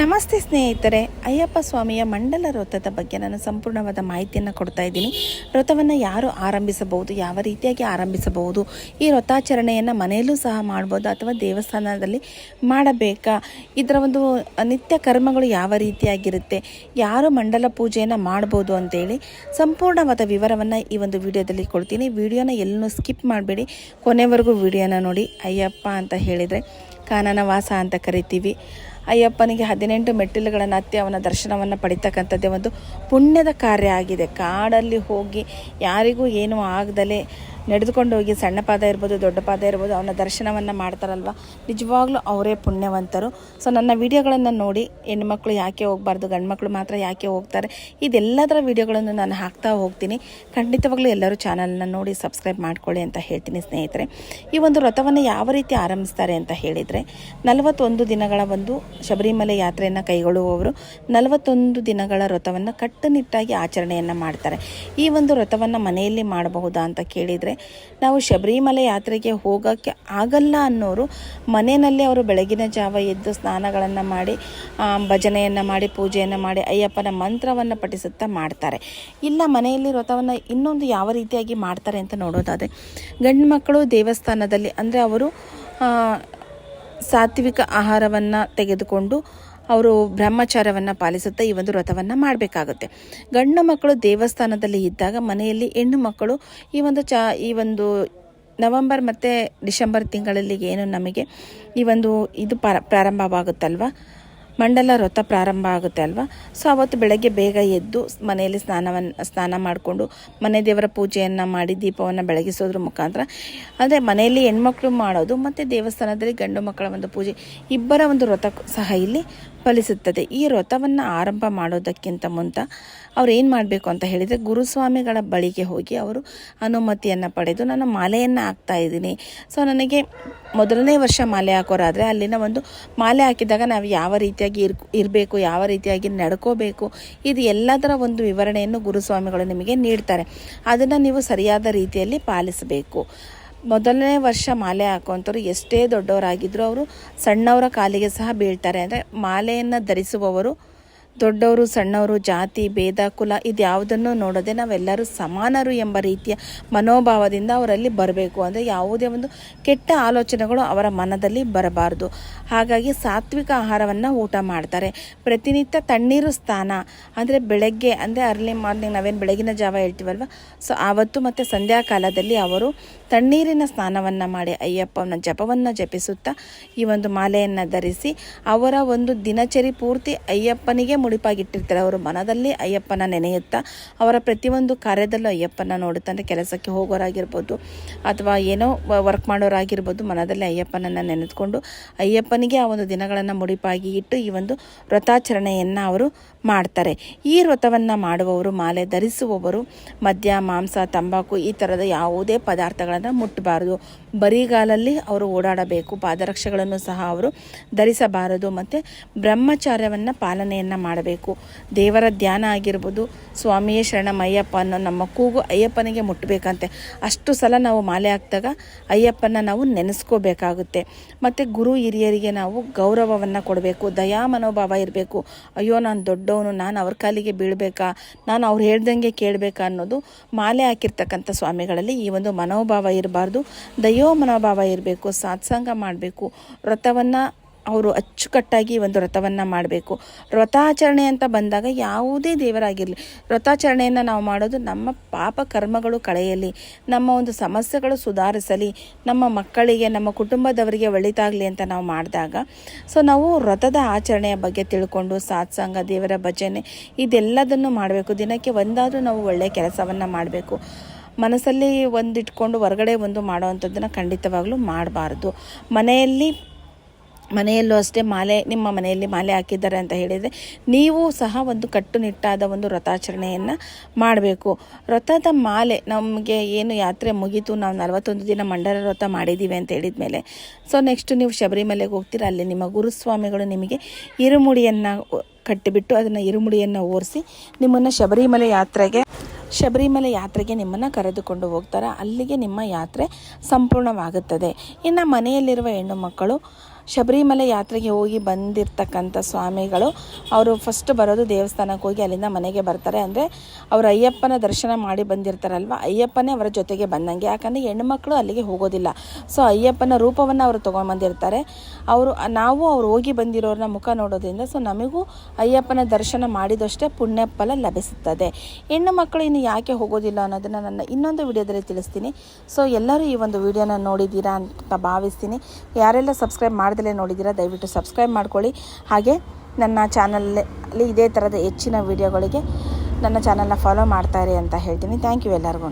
ನಮಸ್ತೆ ಸ್ನೇಹಿತರೆ, ಅಯ್ಯಪ್ಪ ಸ್ವಾಮಿಯ ಮಂಡಲ ವ್ರತದ ಬಗ್ಗೆ ನಾನು ಸಂಪೂರ್ಣವಾದ ಮಾಹಿತಿಯನ್ನು ಕೊಡ್ತಾ ಇದ್ದೀನಿ. ವ್ರತವನ್ನು ಯಾರು ಆರಂಭಿಸಬಹುದು, ಯಾವ ರೀತಿಯಾಗಿ ಆರಂಭಿಸಬಹುದು, ಈ ವ್ರತಾಚರಣೆಯನ್ನು ಮನೆಯಲ್ಲೂ ಸಹ ಮಾಡ್ಬೋದು ಅಥವಾ ದೇವಸ್ಥಾನದಲ್ಲಿ ಮಾಡಬೇಕಾ? ಇದರ ಒಂದು ನಿತ್ಯ ಕರ್ಮಗಳು ಯಾವ ರೀತಿಯಾಗಿರುತ್ತೆ? ಯಾರು ಮಂಡಲ ಪೂಜೆಯನ್ನು ಮಾಡ್ಬೋದು ಅಂತೇಳಿ ಸಂಪೂರ್ಣವಾದ ವಿವರವನ್ನು ಈ ಒಂದು ವಿಡಿಯೋದಲ್ಲಿ ಕೊಡ್ತೀನಿ. ವಿಡಿಯೋನ ಎಲ್ಲೂ ಸ್ಕಿಪ್ ಮಾಡಬೇಡಿ. ಕೊನೆವರೆಗೂ ವಿಡಿಯೋನ ನೋಡಿ ಅಯ್ಯಪ್ಪ ಅಂತ ಹೇಳಿದರೆ ಕಾನನ ವಾಸ ಅಂತ ಕರಿತೀವಿ. ಅಯ್ಯಪ್ಪನಿಗೆ ಹದಿನೆಂಟು ಮೆಟ್ಟಿಲುಗಳನ್ನು ಹತ್ತಿ ಅವನ ದರ್ಶನವನ್ನು ಪಡಿತಕ್ಕಂಥದ್ದೇ ಒಂದು ಪುಣ್ಯದ ಕಾರ್ಯ ಆಗಿದೆ. ಕಾಡಲ್ಲಿ ಹೋಗಿ ಯಾರಿಗೂ ಏನೂ ಆಗದಲೇ ನಡೆದುಕೊಂಡು ಹೋಗಿ ಸಣ್ಣ ಪಾದ ಇರ್ಬೋದು, ದೊಡ್ಡ ಪಾದ ಇರ್ಬೋದು, ಅವನ ದರ್ಶನವನ್ನು ಮಾಡ್ತಾರಲ್ವ? ನಿಜವಾಗ್ಲೂ ಅವರೇ ಪುಣ್ಯವಂತರು. ಸೊ ನನ್ನ ವಿಡಿಯೋಗಳನ್ನು ನೋಡಿ, ಹೆಣ್ಮಕ್ಳು ಯಾಕೆ ಹೋಗಬಾರ್ದು, ಗಂಡ್ಮಕ್ಳು ಮಾತ್ರ ಯಾಕೆ ಹೋಗ್ತಾರೆ, ಇದೆಲ್ಲದರ ವಿಡಿಯೋಗಳನ್ನು ನಾನು ಹಾಕ್ತಾ ಹೋಗ್ತೀನಿ. ಖಂಡಿತವಾಗ್ಲೂ ಎಲ್ಲರೂ ಚಾನಲ್ನ ನೋಡಿ ಸಬ್ಸ್ಕ್ರೈಬ್ ಮಾಡ್ಕೊಳ್ಳಿ ಅಂತ ಹೇಳ್ತೀನಿ ಸ್ನೇಹಿತರೆ. ಈ ಒಂದು ವ್ರತವನ್ನು ಯಾವ ರೀತಿ ಆರಂಭಿಸ್ತಾರೆ ಅಂತ ಹೇಳಿದರೆ, ನಲವತ್ತೊಂದು ದಿನಗಳ ಒಂದು ಶಬರಿಮಲೆ ಯಾತ್ರೆಯನ್ನು ಕೈಗೊಳ್ಳುವವರು ನಲವತ್ತೊಂದು ದಿನಗಳ ವ್ರತವನ್ನು ಕಟ್ಟುನಿಟ್ಟಾಗಿ ಆಚರಣೆಯನ್ನು ಮಾಡ್ತಾರೆ. ಈ ಒಂದು ವ್ರತವನ್ನು ಮನೆಯಲ್ಲಿ ಮಾಡಬಹುದಾ ಅಂತ ಕೇಳಿದರೆ ನಾವು ಶಬರಿಮಲೆ ಯಾತ್ರೆಗೆ ಹೋಗೋಕ್ಕೆ ಆಗಲ್ಲ ಅನ್ನೋರು ಮನೆಯಲ್ಲೇ ಅವರು ಬೆಳಗಿನ ಜಾವ ಎದ್ದು ಸ್ನಾನಗಳನ್ನು ಮಾಡಿ ಭಜನೆಯನ್ನು ಮಾಡಿ, ಪೂಜೆಯನ್ನು ಮಾಡಿ, ಅಯ್ಯಪ್ಪನ ಮಂತ್ರವನ್ನು ಪಠಿಸುತ್ತಾ ಮಾಡ್ತಾರೆ. ಇಲ್ಲ, ಮನೆಯಲ್ಲಿ ವ್ರತವನ್ನು ಇನ್ನೊಂದು ಯಾವ ರೀತಿಯಾಗಿ ಮಾಡ್ತಾರೆ ಅಂತ ನೋಡೋದಾದರೆ, ಗಂಡು ಮಕ್ಕಳು ದೇವಸ್ಥಾನದಲ್ಲಿ ಅಂದರೆ ಅವರು ಸಾತ್ವಿಕ ಆಹಾರವನ್ನು ತೆಗೆದುಕೊಂಡು ಅವರು ಬ್ರಹ್ಮಚಾರ್ಯವನ್ನು ಪಾಲಿಸುತ್ತಾ ಈ ಒಂದು ವ್ರತವನ್ನು ಮಾಡಬೇಕಾಗುತ್ತೆ. ಗಂಡು ಮಕ್ಕಳು ದೇವಸ್ಥಾನದಲ್ಲಿ ಇದ್ದಾಗ ಮನೆಯಲ್ಲಿ ಹೆಣ್ಣು ಮಕ್ಕಳು ಈ ಒಂದು ಚ, ಈ ಒಂದು ನವಂಬರ್ ಮತ್ತು ಡಿಸೆಂಬರ್ ತಿಂಗಳಲ್ಲಿ ಏನು ನಮಗೆ ಈ ಒಂದು ಇದು ಪಾರ, ಪ್ರಾರಂಭವಾಗುತ್ತಲ್ವ? ಮಂಡಲ ವ್ರತ ಪ್ರಾರಂಭ ಆಗುತ್ತೆ ಅಲ್ವಾ? ಸೊ ಅವತ್ತು ಬೆಳಗ್ಗೆ ಬೇಗ ಎದ್ದು ಮನೆಯಲ್ಲಿ ಸ್ನಾನವನ್ನು ಸ್ನಾನ ಮಾಡಿಕೊಂಡು ಮನೆ ದೇವರ ಪೂಜೆಯನ್ನು ಮಾಡಿ ದೀಪವನ್ನು ಬೆಳಗಿಸೋದ್ರ ಮುಖಾಂತರ, ಅಂದರೆ ಮನೆಯಲ್ಲಿ ಹೆಣ್ಮಕ್ಳು ಮಾಡೋದು ಮತ್ತು ದೇವಸ್ಥಾನದಲ್ಲಿ ಗಂಡು ಮಕ್ಕಳ ಒಂದು ಪೂಜೆ, ಇಬ್ಬರ ಒಂದು ವ್ರತ ಸಹ ಇಲ್ಲಿ ಫಲಿಸುತ್ತದೆ ಈ ವ್ರತವನ್ನು ಆರಂಭ ಮಾಡೋದಕ್ಕಿಂತ ಮುಂತ ಅವ್ರು ಏನು ಮಾಡಬೇಕು ಅಂತ ಹೇಳಿದರೆ ಗುರುಸ್ವಾಮಿಗಳ ಬಳಿಗೆ ಹೋಗಿ ಅವರು ಅನುಮತಿಯನ್ನು ಪಡೆದು ನಾನು ಮಾಲೆಯನ್ನು ಹಾಕ್ತಾ ಇದ್ದೀನಿ. ಸೊ, ನನಗೆ ಮೊದಲನೇ ವರ್ಷ ಮಾಲೆ ಹಾಕೋರಾದರೆ ಅಲ್ಲಿನ ಒಂದು ಮಾಲೆ ಹಾಕಿದಾಗ ನಾವು ಯಾವ ರೀತಿಯಾಗಿ ಇರ್, ಇರಬೇಕು, ಯಾವ ರೀತಿಯಾಗಿ ನಡ್ಕೋಬೇಕು, ಇದು ಎಲ್ಲದರ ಒಂದು ವಿವರಣೆಯನ್ನು ಗುರುಸ್ವಾಮಿಗಳು ನಿಮಗೆ ನೀಡ್ತಾರೆ. ಅದನ್ನು ನೀವು ಸರಿಯಾದ ರೀತಿಯಲ್ಲಿ ಪಾಲಿಸಬೇಕು. ಮೊದಲನೇ ವರ್ಷ ಮಾಲೆ ಹಾಕುವಂಥವ್ರು ಎಷ್ಟೇ ದೊಡ್ಡವರಾಗಿದ್ದರೂ ಅವರು ಸಣ್ಣವರ ಕಾಲಿಗೆ ಸಹ ಬೀಳ್ತಾರೆ. ಅಂದರೆ ಮಾಲೆಯನ್ನು ಧರಿಸುವವರು ದೊಡ್ಡವರು, ಸಣ್ಣವರು, ಜಾತಿ, ಭೇದ, ಕುಲ ಇದ್ಯಾವುದನ್ನು ನೋಡದೆ ನಾವೆಲ್ಲರೂ ಸಮಾನರು ಎಂಬ ರೀತಿಯ ಮನೋಭಾವದಿಂದ ಅವರಲ್ಲಿ ಬರಬೇಕು. ಅಂದರೆ ಯಾವುದೇ ಒಂದು ಕೆಟ್ಟ ಆಲೋಚನೆಗಳು ಅವರ ಮನದಲ್ಲಿ ಬರಬಾರ್ದು. ಹಾಗಾಗಿ ಸಾತ್ವಿಕ ಆಹಾರವನ್ನು ಊಟ ಮಾಡ್ತಾರೆ. ಪ್ರತಿನಿತ್ಯ ತಣ್ಣೀರು ಸ್ನಾನ, ಅಂದರೆ ಬೆಳಗ್ಗೆ, ಅಂದರೆ ಅರ್ಲಿ ಮಾರ್ನಿಂಗ್ ನಾವೇನು ಬೆಳಗಿನ ಜಾವ ಹೇಳ್ತೀವಲ್ವ? ಸೊ ಆವತ್ತು ಮತ್ತು ಸಂಧ್ಯಾಕಾಲದಲ್ಲಿ ಅವರು ತಣ್ಣೀರಿನ ಸ್ನಾನವನ್ನು ಮಾಡಿ ಅಯ್ಯಪ್ಪನ ಜಪವನ್ನು ಜಪಿಸುತ್ತಾ ಈ ಒಂದು ಮಾಲೆಯನ್ನು ಧರಿಸಿ ಅವರ ಒಂದು ದಿನಚರಿ ಪೂರ್ತಿ ಅಯ್ಯಪ್ಪನಿಗೆ ಮುಡಿಪಾಗಿಟ್ಟಿರ್ತಾರೆ. ಅವರು ಮನದಲ್ಲಿ ಅಯ್ಯಪ್ಪನ ನೆನೆಯುತ್ತಾ ಅವರ ಪ್ರತಿಯೊಂದು ಕಾರ್ಯದಲ್ಲೂ ಅಯ್ಯಪ್ಪನ ನೋಡುತ್ತಾ ಅಂದರೆ ಕೆಲಸಕ್ಕೆ ಹೋಗೋರಾಗಿರ್ಬೋದು ಅಥವಾ ಏನೋ ವರ್ಕ್ ಮಾಡೋರಾಗಿರ್ಬೋದು ಮನದಲ್ಲಿ ಅಯ್ಯಪ್ಪನನ್ನು ನೆನೆದುಕೊಂಡು ಅಯ್ಯಪ್ಪನಿಗೆ ಆ ಒಂದು ದಿನಗಳನ್ನು ಮುಡಿಪಾಗಿ ಇಟ್ಟು ಈ ಒಂದು ವ್ರತಾಚರಣೆಯನ್ನು ಅವರು ಮಾಡ್ತಾರೆ. ಈ ವ್ರತವನ್ನು ಮಾಡುವವರು, ಮಾಲೆ ಧರಿಸುವವರು, ಮದ್ಯ, ಮಾಂಸ, ತಂಬಾಕು ಈ ಥರದ ಯಾವುದೇ ಪದಾರ್ಥಗಳನ್ನು ಮುಟ್ಟಬಾರದು. ಬರಿಗಾಲಲ್ಲಿ ಅವರು ಓಡಾಡಬೇಕು. ಪಾದರಕ್ಷೆಗಳನ್ನು ಸಹ ಅವರು ಧರಿಸಬಾರದು. ಮತ್ತು ಬ್ರಹ್ಮಚಾರ್ಯವನ್ನು ಪಾಲನೆಯನ್ನು ಮಾಡಬೇಕು ದೇವರ ಧ್ಯಾನ ಆಗಿರ್ಬೋದು, ಸ್ವಾಮಿಯೇ ಶರಣಮಯ್ಯಪ್ಪ ಅನ್ನೋ ನಮ್ಮ ಕೂಗು ಅಯ್ಯಪ್ಪನಿಗೆ ಮುಟ್ಟಬೇಕಂತೆ ಅಷ್ಟು ಸಲ ನಾವು ಮಾಲೆ ಹಾಕಿದಾಗ ಅಯ್ಯಪ್ಪನ ನಾವು ನೆನೆಸ್ಕೋಬೇಕಾಗುತ್ತೆ. ಮತ್ತು ಗುರು ಹಿರಿಯರಿಗೆ ನಾವು ಗೌರವವನ್ನು ಕೊಡಬೇಕು, ದಯಾ ಮನೋಭಾವ ಇರಬೇಕು. ಅಯ್ಯೋ, ನಾನು ದೊಡ್ಡವನು, ನಾನು ಅವ್ರ ಕಾಲಿಗೆ ಬೀಳಬೇಕಾ, ನಾನು ಅವ್ರು ಹೇಳ್ದಂಗೆ ಕೇಳಬೇಕಾ ಅನ್ನೋದು ಮಾಲೆ ಹಾಕಿರ್ತಕ್ಕಂಥ ಸ್ವಾಮಿಗಳಲ್ಲಿ ಈ ಒಂದು ಮನೋಭಾವ ಇರಬಾರ್ದು. ದಯೋ ಮನೋಭಾವ ಇರಬೇಕು, ಸಾತ್ಸಂಗ ಮಾಡಬೇಕು. ವ್ರತವನ್ನು ಅವರು ಅಚ್ಚುಕಟ್ಟಾಗಿ ಒಂದು ವ್ರತವನ್ನು ಮಾಡಬೇಕು. ವ್ರತಾಚರಣೆ ಅಂತ ಬಂದಾಗ ಯಾವುದೇ ದೇವರಾಗಿರಲಿ, ವ್ರತಾಚರಣೆಯನ್ನು ನಾವು ಮಾಡೋದು ನಮ್ಮ ಪಾಪ ಕರ್ಮಗಳು ಕಳೆಯಲಿ, ನಮ್ಮ ಒಂದು ಸಮಸ್ಯೆಗಳು ಸುಧಾರಿಸಲಿ, ನಮ್ಮ ಮಕ್ಕಳಿಗೆ, ನಮ್ಮ ಕುಟುಂಬದವರಿಗೆ ಒಳಿತಾಗಲಿ ಅಂತ ನಾವು ಮಾಡಿದಾಗ, ಸೊ ನಾವು ವ್ರತದ ಆಚರಣೆಯ ಬಗ್ಗೆ ತಿಳ್ಕೊಂಡು ಸಾತ್ಸಂಗ, ದೇವರ ಭಜನೆ ಇದೆಲ್ಲದನ್ನು ಮಾಡಬೇಕು. ದಿನಕ್ಕೆ ಒಂದಾದರೂ ನಾವು ಒಳ್ಳೆಯ ಕೆಲಸವನ್ನು ಮಾಡಬೇಕು. ಮನಸ್ಸಲ್ಲಿ ಒಂದಿಟ್ಕೊಂಡು ಹೊರಗಡೆ ಒಂದು ಮಾಡೋವಂಥದ್ದನ್ನು ಖಂಡಿತವಾಗಲೂ ಮಾಡಬಾರ್ದು. ಮನೆಯಲ್ಲಿ ಮನೆಯಲ್ಲೂ ಅಷ್ಟೇ ಮಾಲೆ, ನಿಮ್ಮ ಮನೆಯಲ್ಲಿ ಮಾಲೆ ಹಾಕಿದ್ದಾರೆ ಅಂತ ಹೇಳಿದರೆ ನೀವು ಸಹ ಒಂದು ಕಟ್ಟುನಿಟ್ಟಾದ ಒಂದು ವ್ರತಾಚರಣೆಯನ್ನು ಮಾಡಬೇಕು. ವ್ರತದ ಮಾಲೆ ನಮಗೆ ಏನು ಯಾತ್ರೆ ಮುಗೀತು, ನಾವು ನಲವತ್ತೊಂದು ದಿನ ಮಂಡಲ ವ್ರತ ಮಾಡಿದ್ದೀವಿ ಅಂತ ಹೇಳಿದ ಮೇಲೆ ಸೊ ನೆಕ್ಸ್ಟ್ ನೀವು ಶಬರಿಮಲೆಗೆ ಹೋಗ್ತೀರಾ, ಅಲ್ಲಿ ನಿಮ್ಮ ಗುರುಸ್ವಾಮಿಗಳು ನಿಮಗೆ ಇರುಮುಡಿಯನ್ನು ಕಟ್ಟಿಬಿಟ್ಟು ಅದನ್ನು ಇರುಮುಡಿಯನ್ನು ಓರಿಸಿ ನಿಮ್ಮನ್ನು ಶಬರಿಮಲೆ ಯಾತ್ರೆಗೆ ಶಬರಿಮಲೆ ಯಾತ್ರೆಗೆ ನಿಮ್ಮನ್ನು ಕರೆದುಕೊಂಡು ಹೋಗ್ತಾರೆ, ಅಲ್ಲಿಗೆ ನಿಮ್ಮ ಯಾತ್ರೆ ಸಂಪೂರ್ಣವಾಗುತ್ತದೆ. ಇನ್ನು ಮನೆಯಲ್ಲಿರುವ ಹೆಣ್ಣು ಮಕ್ಕಳು ಶಬರಿಮಲೆ ಯಾತ್ರೆಗೆ ಹೋಗಿ ಬಂದಿರ್ತಕ್ಕಂಥ ಸ್ವಾಮಿಗಳು, ಅವರು ಫಸ್ಟ್ ಬರೋದು ದೇವಸ್ಥಾನಕ್ಕೆ ಹೋಗಿ ಅಲ್ಲಿಂದ ಮನೆಗೆ ಬರ್ತಾರೆ. ಅಂದರೆ ಅವರು ಅಯ್ಯಪ್ಪನ ದರ್ಶನ ಮಾಡಿ ಬಂದಿರ್ತಾರಲ್ವ? ಅಯ್ಯಪ್ಪನೇ ಅವರ ಜೊತೆಗೆ ಬಂದಂಗೆ. ಯಾಕಂದರೆ ಹೆಣ್ಮಕ್ಳು ಅಲ್ಲಿಗೆ ಹೋಗೋದಿಲ್ಲ. ಸೊ ಅಯ್ಯಪ್ಪನ ರೂಪವನ್ನು ಅವರು ತೊಗೊಂಡು ಬಂದಿರ್ತಾರೆ. ಅವರು, ನಾವು ಅವ್ರು ಹೋಗಿ ಬಂದಿರೋರನ್ನ ಮುಖ ನೋಡೋದ್ರಿಂದ ಸೊ ನಮಗೂ ಅಯ್ಯಪ್ಪನ ದರ್ಶನ ಮಾಡಿದಷ್ಟೇ ಪುಣ್ಯ ಲಭಿಸುತ್ತದೆ. ಹೆಣ್ಣು ಮಕ್ಕಳು ಇನ್ನು ಯಾಕೆ ಹೋಗೋದಿಲ್ಲ ಅನ್ನೋದನ್ನು ನನ್ನ ಇನ್ನೊಂದು ವಿಡಿಯೋದಲ್ಲಿ ತಿಳಿಸ್ತೀನಿ. ಸೊ ಎಲ್ಲರೂ ಈ ಒಂದು ವಿಡಿಯೋನ ನೋಡಿದ್ದೀರಾ ಅಂತ ಭಾವಿಸ್ತೀನಿ. ಯಾರೆಲ್ಲ ಸಬ್ಸ್ಕ್ರೈಬ್ ಮಾಡ್ದಲೇ ನೋಡಿದ್ದೀರಾ, ದಯವಿಟ್ಟು ಸಬ್ಸ್ಕ್ರೈಬ್ ಮಾಡ್ಕೊಳ್ಳಿ. ಹಾಗೆ ನನ್ನ ಚಾನಲಲ್ಲಿ ಇದೇ ಥರದ ಹೆಚ್ಚಿನ ವೀಡಿಯೋಗಳಿಗೆ ನನ್ನ ಚಾನಲ್ನ ಫಾಲೋ ಮಾಡ್ತಾರೆ ಅಂತ ಹೇಳ್ತೀನಿ. ಥ್ಯಾಂಕ್ ಯು ಎಲ್ಲರಿಗೂ.